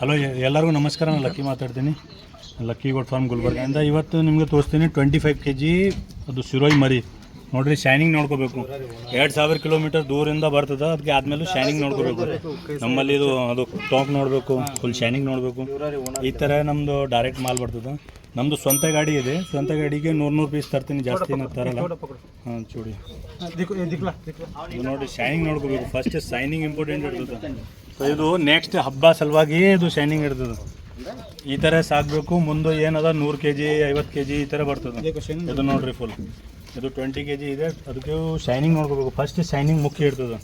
Hello ಎಲ್ಲರಿಗೂ ನಮಸ್ಕಾರ. ನಾನು ಲಕ್ಕಿ ಮಾತಾಡ್ತೀನಿ. ಲಕ್ಕಿ ಗೋಡ್ ಫಾರ್ಮ್ ಗುಲ್ಬರ್ಗಿಂದ ಇವತ್ತು ನಿಮಗೆ ತೋರಿಸ್ತೀನಿ ಟ್ವೆಂಟಿ ಫೈವ್ ಕೆ ಜಿ ಅದು ಸಿರೋಯ್ ಮರಿ. ನೋಡ್ರಿ ಶೈನಿಂಗ್ ನೋಡ್ಕೋಬೇಕು. ಎರಡು ಸಾವಿರ ಕಿಲೋಮೀಟರ್ ದೂರಿಂದ ಬರ್ತದೆ. ಅದಕ್ಕೆ ಆದ್ಮೇಲೆ ಶೈನಿಂಗ್ ನೋಡ್ಕೋಬೇಕು. ನಮ್ಮಲ್ಲಿ ಇದು ಅದು ಟಾಪ್ ನೋಡಬೇಕು ಫುಲ್ ಶೈನಿಂಗ್ ನೋಡಬೇಕು. ಈ ಥರ ನಮ್ಮದು ಡೈರೆಕ್ಟ್ ಮಾಲ್ ಬರ್ತದೆ. ನಮ್ಮದು ಸ್ವಂತ ಗಾಡಿ ಇದೆ. ಸ್ವಂತ ಗಾಡಿಗೆ ನೂರು ನೂರು ಪೀಸ್ ತರ್ತೀನಿ. ಜಾಸ್ತಿ ಏನೋ ತರಲ್ಲ. ಹಾಂ ಚೂಡಿ. ನೋಡಿ ಶೈನಿಂಗ್ ನೋಡ್ಕೋಬೇಕು. ಫಸ್ಟ್ ಶೈನಿಂಗ್ ಇಂಪಾರ್ಟೆಂಟ್ ಇರ್ತದೆ. ಸೊ ಇದು ನೆಕ್ಸ್ಟ್ ಹಬ್ಬ ಸಲುವಾಗಿ ಇದು ಶೈನಿಂಗ್ ಇರ್ತದೆ ಈ ಥರ ಸಾಕಬೇಕು ಮುಂದೆ ಏನದ ನೂರು ಕೆ ಜಿ ಐವತ್ತು ಕೆ ಜಿ ಈ ಥರ ಬರ್ತದೆ. ಇದು ನೋಡ್ರಿ ಫುಲ್ ಇದು ಟ್ವೆಂಟಿ ಕೆ ಜಿ ಇದೆ. ಅದಕ್ಕೆ ಶೈನಿಂಗ್ ನೋಡ್ಕೋಬೇಕು. ಫಸ್ಟ್ ಶೈನಿಂಗ್ ಮುಖ್ಯ ಇರ್ತದೆ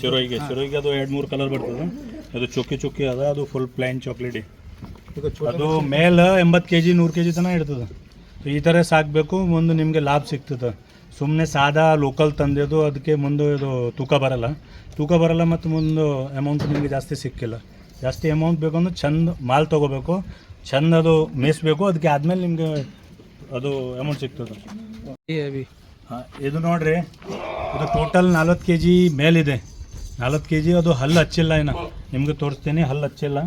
ಶಿರೋಯಿಗೆ. ಶಿರೋಯಿಗೆ ಅದು ಎರಡು ಮೂರು ಕಲರ್ ಬರ್ತದೆ. ಅದು ಚುಕ್ಕಿ ಚುಕ್ಕಿ ಅದ ಅದು ಫುಲ್ ಪ್ಲೈನ್ ಚಾಕ್ಲೇಟ್ ಅದು ಮೇಲೆ ಎಂಬತ್ತು ಕೆ ಜಿ ನೂರು ಕೆ ಜಿ ತನಕ ಇರ್ತದೆ ಈ ಥರ ಸಾಕಬೇಕು ಮುಂದೆ ನಿಮಗೆ ಲಾಭ ಸಿಗ್ತದೆ. ಸುಮ್ಮನೆ ಸಾದಾ ಲೋಕಲ್ ತಂದಿದ್ದು ಅದಕ್ಕೆ ಮುಂದೆ ಇದು ತೂಕ ಬರಲ್ಲ. ತೂಕ ಬರಲ್ಲ ಮತ್ತು ಮುಂದೆ ಅಮೌಂಟ್ ನಿಮಗೆ ಜಾಸ್ತಿ ಸಿಕ್ಕಿಲ್ಲ. ಜಾಸ್ತಿ ಅಮೌಂಟ್ ಬೇಕು ಅಂದ್ರೆ ಚಂದ ಮಾಲ್ ತೊಗೋಬೇಕು ಚಂದ ಅದು ಮೇಯಿಸ್ಬೇಕು ಅದಕ್ಕೆ ಆದಮೇಲೆ ನಿಮಗೆ ಅದು ಅಮೌಂಟ್ ಸಿಗ್ತದೆ. ಹಾಂ ಇದು ನೋಡ್ರಿ ಇದು ಟೋಟಲ್ ನಲ್ವತ್ತು ಕೆ ಜಿ ಮೇಲಿದೆ. ನಲ್ವತ್ತು ಕೆ ಜಿ ಅದು ಹಲ್ಲು ಹಚ್ಚಿಲ್ಲ ಇನ್ನು. ನಿಮ್ಗೆ ತೋರಿಸ್ತೀನಿ ಹಲ್ಲು ಹಚ್ಚಿಲ್ಲ.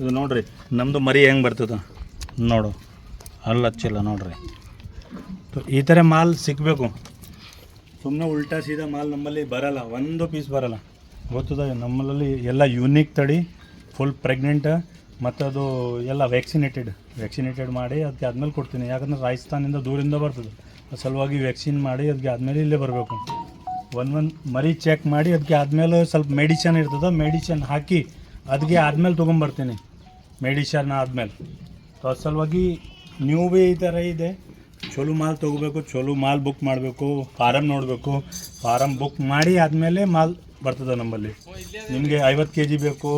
ಇದು ನೋಡ್ರಿ ನಮ್ಮದು ಮರಿ ಹೆಂಗೆ ಬರ್ತದೆ? ನೋಡು ಹಲ್ಲು ಹಚ್ಚಿಲ್ಲ ನೋಡ್ರಿ. ಈ ಥರ ಮಾಲ್ ಸಿಗಬೇಕು ಸುಮ್ಮನೆ ಉಲ್ಟಾ ಸೀದಾ ಮಾಲ್ ನಮ್ಮಲ್ಲಿ ಬರಲ್ಲ ಒಂದು ಪೀಸ್ ಬರಲ್ಲ ಗೊತ್ತದ ನಮ್ಮಲ್ಲಿ ಎಲ್ಲ ಯೂನಿಕ್ ತಡಿ ಫುಲ್ ಪ್ರೆಗ್ನೆಂಟ್ ಮತ್ತು ಅದು ಎಲ್ಲ ವ್ಯಾಕ್ಸಿನೇಟೆಡ್ ವ್ಯಾಕ್ಸಿನೇಟೆಡ್ ಮಾಡಿ ಅದಕ್ಕೆ ಆದ್ಮೇಲೆ ಕೊಡ್ತೀನಿ ಯಾಕಂದ್ರೆ ರಾಜಸ್ಥಾನಿಂದ ದೂರಿಂದ ಬರ್ತದೆ ಅದ್ರ ಸಲುವಾಗಿ ವ್ಯಾಕ್ಸಿನ್ ಮಾಡಿ ಅದಕ್ಕೆ ಆದಮೇಲೆ ಇಲ್ಲೇ ಬರಬೇಕು ಒಂದು ಒಂದು ಮರಿ ಚೆಕ್ ಮಾಡಿ ಅದಕ್ಕೆ ಆದಮೇಲೆ ಸ್ವಲ್ಪ ಮೆಡಿಷನ್ ಇರ್ತದೆ ಮೆಡಿಷನ್ ಹಾಕಿ ಅದಕ್ಕೆ ಆದಮೇಲೆ ತೊಗೊಂಬರ್ತೀನಿ ಮೆಡಿಷನ್ ಆದಮೇಲೆ ಸೊ ಅದ್ರ ಸಲುವಾಗಿ ನೀವು ಭೀ ಈ ಥರ ಇದೆ ಚಲೋ ಮಾಲ್ ತೊಗೋಬೇಕು, ಚಲೋ ಮಾಲ್ ಬುಕ್ ಮಾಡಬೇಕು ಫಾರಮ್ ನೋಡಬೇಕು. ಫಾರಮ್ ಬುಕ್ ಮಾಡಿ ಆದಮೇಲೆ ಮಾಲ್ ಬರ್ತದೆ ನಮ್ಮಲ್ಲಿ. ನಿಮಗೆ ಐವತ್ತು ಕೆ ಜಿ ಬೇಕು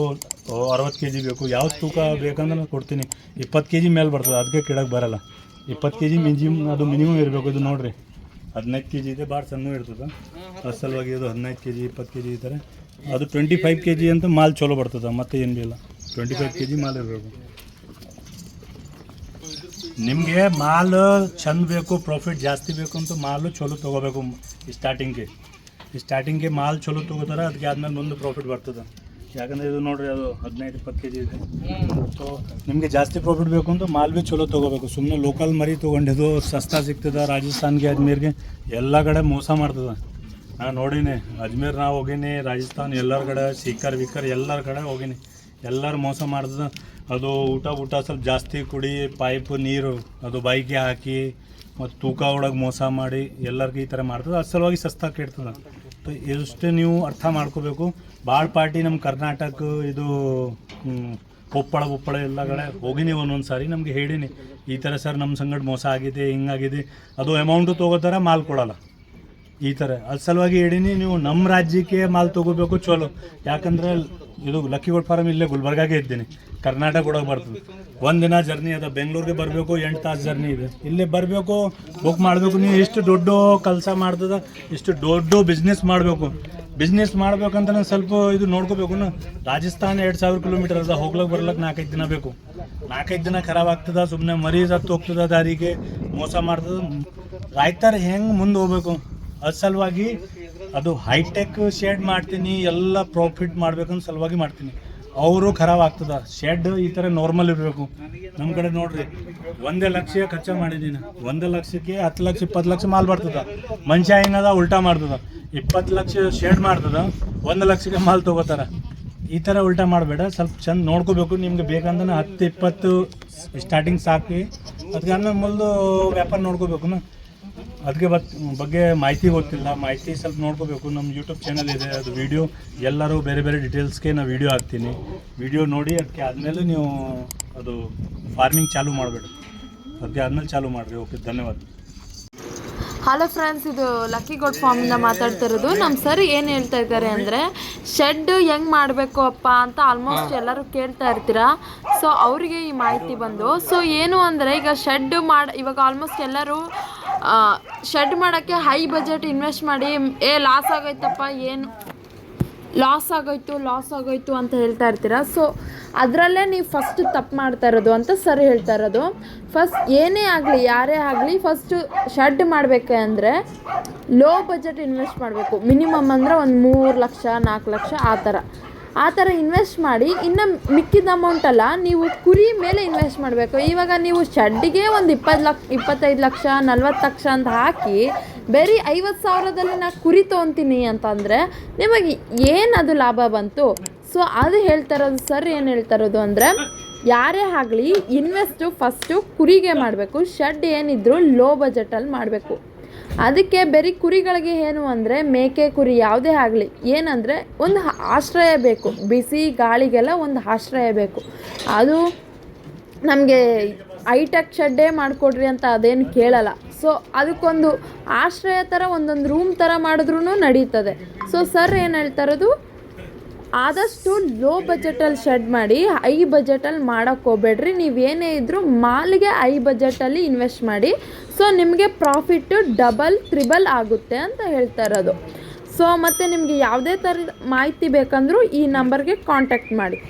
ಅರವತ್ತು ಕೆ ಜಿ ಬೇಕು ಯಾವ ತೂಕ ಬೇಕಂದ್ರೆ ನಾನು ಕೊಡ್ತೀನಿ. ಇಪ್ಪತ್ತು ಕೆ ಜಿ ಮೇಲೆ ಬರ್ತದೆ, ಅದಕ್ಕೆ ಕೆಡಕ್ಕೆ ಬರಲ್ಲ. ಇಪ್ಪತ್ತು ಕೆ ಜಿ ಮಿನಿಮಮ್ ಅದು ಮಿನಿಮಮ್ ಇರಬೇಕು, ಇದು ನೋಡಿರಿ. ಹದಿನೈದು ಕೆ ಜಿ ಇದೆ, ಭಾಳ ಸಣ್ಣ ಇರ್ತದೆ. ಅದ್ರ ಸಲುವಾಗಿ ಇದು ಹದಿನೈದು ಕೆ ಜಿ ಇಪ್ಪತ್ತು ಕೆ ಜಿ ಇದ್ದಾರೆ ಅದು ಟ್ವೆಂಟಿ ಫೈವ್ ಕೆ ಜಿ ಅಂತ ಮಾಲ್ ಚಲೋ ಬರ್ತದೆ, ಮತ್ತೆ ಏನು ಇಲ್ಲ ಟ್ವೆಂಟಿ ಫೈವ್ ಕೆ ಜಿ ಮಾಲ್ ಇರಬೇಕು. ನಿಮಗೆ ಮಾಲ್ ಚಂದ ಬೇಕು ಪ್ರಾಫಿಟ್ ಜಾಸ್ತಿ ಬೇಕು ಅಂತ ಮಾಲು ಚಲೋ ತೊಗೋಬೇಕು ಸ್ಟಾರ್ಟಿಂಗ್ಗೆ ಸ್ಟಾರ್ಟಿಂಗ್ಗೆ ಮಾಲ್ ಚಲೋ ತೊಗೋತಾರೆ ಅದಕ್ಕೆ ಆದ್ಮೇಲೆ ಮುಂದೆ ಪ್ರಾಫಿಟ್ ಬರ್ತದೆ. ಯಾಕಂದರೆ ಇದು ನೋಡ್ರಿ ಅದು ಹದಿನೈದು, ಇಪ್ಪತ್ತು ಕೆ ಜಿ ಇದೆ. ಸೊ ನಿಮಗೆ ಜಾಸ್ತಿ ಪ್ರಾಫಿಟ್ ಬೇಕು ಅಂತ ಮಾಲ್ ಭೀ ಚಲೋ ತೊಗೋಬೇಕು. ಸುಮ್ಮನೆ ಲೋಕಲ್ ಮರಿ ತೊಗೊಂಡಿದ್ದು ಸಸ್ತಾ ಸಿಗ್ತದೆ, ರಾಜಸ್ಥಾನ್ಗೆ, ಅಜ್ಮೀರ್ಗೆ, ಎಲ್ಲ ಕಡೆ ಮೋಸ ಮಾಡ್ತದೆ. ನಾನು ನೋಡೀನಿ, ಅಜ್ಮೀರ್ ನಾ ಹೋಗೀನಿ, ರಾಜಸ್ಥಾನ್ ಎಲ್ಲರ ಕಡೆ, ಸೀಕರ್, ವಿಕರ್ ಎಲ್ಲರ ಕಡೆ ಹೋಗೀನಿ. ಎಲ್ಲರೂ ಮೋಸ ಮಾಡ್ತದೆ. ಅದು ಊಟ ಊಟ ಸ್ವಲ್ಪ ಜಾಸ್ತಿ ಕುಡಿ ಪೈಪ್ ನೀರು ಅದು ಬೈಕ್ಗೆ ಹಾಕಿ ಮತ್ತು ತೂಕ ಒಳಗೆ ಮೋಸ ಮಾಡಿ ಎಲ್ಲರಿಗೂ ಈ ಥರ ಮಾಡ್ತದೆ. ಅದ್ರ ಸಲುವಾಗಿ ಸಸ್ತಾ ಕೆಡ್ತದೆ ಸೊ ಇಷ್ಟೇ ನೀವು ಅರ್ಥ ಮಾಡ್ಕೋಬೇಕು. ಭಾಳ ಪಾರ್ಟಿ ನಮ್ಮ ಕರ್ನಾಟಕ ಇದು ಕೊಪ್ಪಳ ಉಪ್ಪಳ ಎಲ್ಲ ಕಡೆ ಹೋಗಿನಿ ಒಂದೊಂದು ಸಾರಿ. ನಮಗೆ ಹೇಳಿನಿ, ಈ ಥರ ಸರ್ ನಮ್ಮ ಸಂಗಡ ಮೋಸ ಆಗಿದೆ ಹಿಂಗಾಗಿದೆ ಅದು ಅಮೌಂಟು ತೊಗೋತಾರ ಮಾಲ್ ಕೊಡಲ್ಲ. ಈ ಥರ ಅದ್ರ ಸಲುವಾಗಿ ಹೇಳಿನಿ, ನೀವು ನಮ್ಮ ರಾಜ್ಯಕ್ಕೆ ಮಾಲ್ ತೊಗೋಬೇಕು ಚಲೋ. ಯಾಕಂದ್ರೆ ಇದು ಲಕ್ಕಿಗೋಡ್ ಫಾರಮ್ ಇಲ್ಲೇ ಗುಲ್ಬರ್ಗಾಗೆ ಇದ್ದೀನಿ. ಕರ್ನಾಟಕ ಕೂಡ ಬರ್ತದೆ. ಒಂದಿನ ಜರ್ನಿ ಅದ. ಬೆಂಗಳೂರಿಗೆ ಬರಬೇಕು, ಎಂಟು ತಾಸು ಜರ್ನಿ ಇದೆ. ಇಲ್ಲೇ ಬರಬೇಕು ಬುಕ್ ಮಾಡಬೇಕು. ನೀವು ಇಷ್ಟು ದೊಡ್ಡ ಕೆಲಸ ಮಾಡ್ತದ, ಇಷ್ಟು ದೊಡ್ಡ ಬಿಸ್ನೆಸ್ ಮಾಡಬೇಕು. ಬಿಸ್ನೆಸ್ ಮಾಡ್ಬೇಕಂತ ಸ್ವಲ್ಪ ಇದು ನೋಡ್ಕೋಬೇಕು. ರಾಜಸ್ಥಾನ ಎರಡು ಸಾವಿರ ಕಿಲೋಮೀಟರ್ ಅದ. ಹೋಗ್ಲಕ್ಕೆ ಬರ್ಲಕ್ಕೆ ನಾಲ್ಕೈದು ದಿನ ಬೇಕು. ನಾಲ್ಕೈದು ದಿನ ಖರಾಬ್ ಆಗ್ತದ ಸುಮ್ಮನೆ ಮರೀಜ್ ಹತ್ತು ಹೋಗ್ತದ ದಾರಿಗೆ, ಮೋಸ ಮಾಡ್ತದ. ರೈತರು ಹೆಂಗೆ ಮುಂದೆ ಹೋಗ್ಬೇಕು? ಅದ್ರ ಸಲುವಾಗಿ ಅದು ಹೈಟೆಕ್ ಶೇಡ್ ಮಾಡ್ತೀನಿ, ಎಲ್ಲ ಪ್ರಾಫಿಟ್ ಮಾಡ್ಬೇಕಂತ ಸಲುವಾಗಿ ಮಾಡ್ತೀನಿ. ಅವರು ಖರಾಬ್ ಆಗ್ತದ. ಶೆಡ್ ಈ ಥರ ನಾರ್ಮಲ್ ಇರಬೇಕು. ನಮ್ಮ ಕಡೆ ನೋಡ್ರಿ, ಒಂದೇ ಲಕ್ಷ ಖರ್ಚು ಮಾಡಿದ್ದೀನಿ ಒಂದೇ ಲಕ್ಷಕ್ಕೆ ಹತ್ತು ಲಕ್ಷ, ಇಪ್ಪತ್ತು ಲಕ್ಷ ಮಾಲ್ ಬರ್ತದ. ಮನುಷ್ಯ ಏನದ, ಉಲ್ಟಾ ಮಾಡ್ತದ. ಇಪ್ಪತ್ತು ಲಕ್ಷ ಶೇಡ್ ಮಾಡ್ತದ, ಒಂದು ಲಕ್ಷಕ್ಕೆ ಮಾಲ್ ತಗೋತಾರ. ಈ ಥರ ಉಲ್ಟಾ ಮಾಡಬೇಡ. ಸ್ವಲ್ಪ ಚಂದ ನೋಡ್ಕೋಬೇಕು. ನಿಮ್ಗೆ ಬೇಕಂದ್ರೆ ಹತ್ತು, ಇಪ್ಪತ್ತು ಸ್ಟಾರ್ಟಿಂಗ್ ಸಾಕಿ. ಅದಕ್ಕೆ ಮುಂದೆ ವ್ಯಾಪಾರ ನೋಡ್ಕೋಬೇಕು ಅದಕ್ಕೆ ಬತ್ ಬಗ್ಗೆ ಮಾಹಿತಿ ಗೊತ್ತಿಲ್ಲ. ಮಾಹಿತಿ ಸ್ವಲ್ಪ ನೋಡ್ಕೋಬೇಕು. ನಮ್ಮ ಯೂಟ್ಯೂಬ್ ಚಾನಲ್ ಇದೆ. ಅದು ವಿಡಿಯೋ ಎಲ್ಲರೂ ಬೇರೆ ಬೇರೆ ಡೀಟೇಲ್ಸ್ಗೆ ನಾವು ವೀಡಿಯೋ ಹಾಕ್ತೀನಿ. ವೀಡಿಯೋ ನೋಡಿ ಅದಕ್ಕೆ ಆದಮೇಲೆ ನೀವು ಅದು ಫಾರ್ಮಿಂಗ್ ಚಾಲೂ ಮಾಡಬೇಡಿ ಅದಕ್ಕೆ ಆದಮೇಲೆ ಚಾಲೂ ಮಾಡಿರಿ. ಓಕೆ ಧನ್ಯವಾದ. ಹಲೋ ಫ್ರೆಂಡ್ಸ್ ಇದು ಲಕ್ಕಿ ಗೋಡ್ ಫಾರ್ಮಿಂದ ಮಾತಾಡ್ತಿರೋದು ನಮ್ಮ ಸರ್ ಏನು ಹೇಳ್ತಾ ಇದ್ದಾರೆ ಅಂದರೆ ಶೆಡ್ ಹೆಂಗೆ ಮಾಡಬೇಕು ಅಪ್ಪ ಅಂತ ಆಲ್ಮೋಸ್ಟ್ ಎಲ್ಲರೂ ಕೇಳ್ತಾ ಇರ್ತೀರಾ. ಸೊ ಅವರಿಗೆ ಈ ಮಾಹಿತಿ ಬಂದು ಸೊ ಏನು ಅಂದರೆ, ಈಗ ಶೆಡ್ ಮಾಡಿ ಇವಾಗ ಆಲ್ಮೋಸ್ಟ್ ಎಲ್ಲರೂ ಶೆಡ್ ಮಾಡೋಕ್ಕೆ ಹೈ ಬಜೆಟ್ ಇನ್ವೆಸ್ಟ್ ಮಾಡಿ, ಏ ಲಾಸ್ ಆಗೋಯ್ತಪ್ಪ, ಏನು? ಲಾಸ್ ಆಗೋಯ್ತು ಲಾಸ್ ಆಗೋಯ್ತು ಅಂತ ಹೇಳ್ತಾ ಇರ್ತೀರ? ಸೊ ಅದರಲ್ಲೇ ನೀವು ಫಸ್ಟ್ ತಪ್ಪು ಮಾಡ್ತಾ ಇರೋದು ಅಂತ ಸರ್ ಹೇಳ್ತಾ ಇರೋದು. ಫಸ್ಟ್ ಏನೇ ಆಗಲಿ, ಯಾರೇ ಆಗಲಿ ಫಸ್ಟು ಶೆಡ್ ಮಾಡಬೇಕು ಅಂದರೆ ಲೋ ಬಜೆಟ್ ಇನ್ವೆಸ್ಟ್ ಮಾಡಬೇಕು. ಮಿನಿಮಮ್ ಅಂದರೆ ಒಂದು ಮೂರು ಲಕ್ಷ, ನಾಲ್ಕು ಲಕ್ಷ ಆ ಥರ. ಆ ಥರ ಇನ್ವೆಸ್ಟ್ ಮಾಡಿ ಇನ್ನು ಮಿಕ್ಕಿದ ಅಮೌಂಟಲ್ಲ ನೀವು ಕುರಿ ಮೇಲೆ ಇನ್ವೆಸ್ಟ್ ಮಾಡಬೇಕು. ಇವಾಗ ನೀವು ಶೆಡ್ಡಿಗೆ ಒಂದು ಇಪ್ಪತ್ತು ಲಕ್ಷ ಇಪ್ಪತ್ತೈದು ಲಕ್ಷ, ನಲ್ವತ್ತು ಲಕ್ಷ ಅಂತ ಹಾಕಿ ಬರೀ ಐವತ್ತು ಸಾವಿರದಲ್ಲಿ ನಾ ಕುರಿ ತೊಗೊತೀನಿ ಅಂತಂದರೆ ನಿಮಗೆ ಏನು ಅದು ಲಾಭ ಬಂತು? ಸೊ ಅದು ಹೇಳ್ತಾ ಇರೋದು ಸರ್ ಏನು ಹೇಳ್ತಾ ಇರೋದು ಅಂದರೆ ಯಾರೇ ಆಗಲಿ ಇನ್ವೆಸ್ಟು ಫಸ್ಟು ಕುರಿಗೆ ಮಾಡಬೇಕು, ಶೆಡ್ ಏನಿದ್ರು ಲೋ ಬಜೆಟಲ್ಲಿ ಮಾಡಬೇಕು. ಅದಕ್ಕೆ ಬರೀ ಕುರಿಗಳಿಗೆ ಏನು ಅಂದರೆ ಮೇಕೆ ಕುರಿ ಯಾವುದೇ ಆಗಲಿ, ಏನಂದರೆ ಒಂದು ಆಶ್ರಯ ಬೇಕು, ಬಿಸಿ ಗಾಳಿಗೆಲ್ಲ ಒಂದು ಆಶ್ರಯ ಬೇಕು. ಅದು ನಮಗೆ ಹೈಟೆಕ್ ಶೆಡ್ಡೇ ಮಾಡಿಕೊಡ್ರಿ ಅಂತ ಅದೇನು ಕೇಳಲ್ಲ. ಸೊ ಅದಕ್ಕೊಂದು ಆಶ್ರಯ ಥರ ಒಂದೊಂದು ರೂಮ್ ಥರ ಮಾಡಿದ್ರೂ ನಡೀತದೆ. ಸೊ ಸರ್ ಏನು ಹೇಳ್ತಾ ಇರೋದು? ಆದಷ್ಟು ಲೋ ಬಜೆಟಲ್ಲಿ ಶೆಡ್ ಮಾಡಿ ಹೈ ಬಜೆಟಲ್ಲಿ ಮಾಡೋಕ್ಕೆ ಹೋಗ್ಬೇಡ್ರಿ. ಏನೇ ಇದ್ದರೂ ಮಾಲಿಗೆ ಹೈ ಬಜೆಟಲ್ಲಿ ಇನ್ವೆಸ್ಟ್ ಮಾಡಿ. ಸೊ ನಿಮಗೆ ಪ್ರಾಫಿಟ್ಟು ಡಬಲ್ ತ್ರಿಬಲ್ ಆಗುತ್ತೆ ಅಂತ ಹೇಳ್ತಾ ಇರೋದು. ಸೊ ಮತ್ತು ನಿಮಗೆ ಯಾವುದೇ ಥರದ ಮಾಹಿತಿ ಬೇಕಂದ್ರೂ ಈ ನಂಬರ್ಗೆ ಕಾಂಟ್ಯಾಕ್ಟ್ ಮಾಡಿ.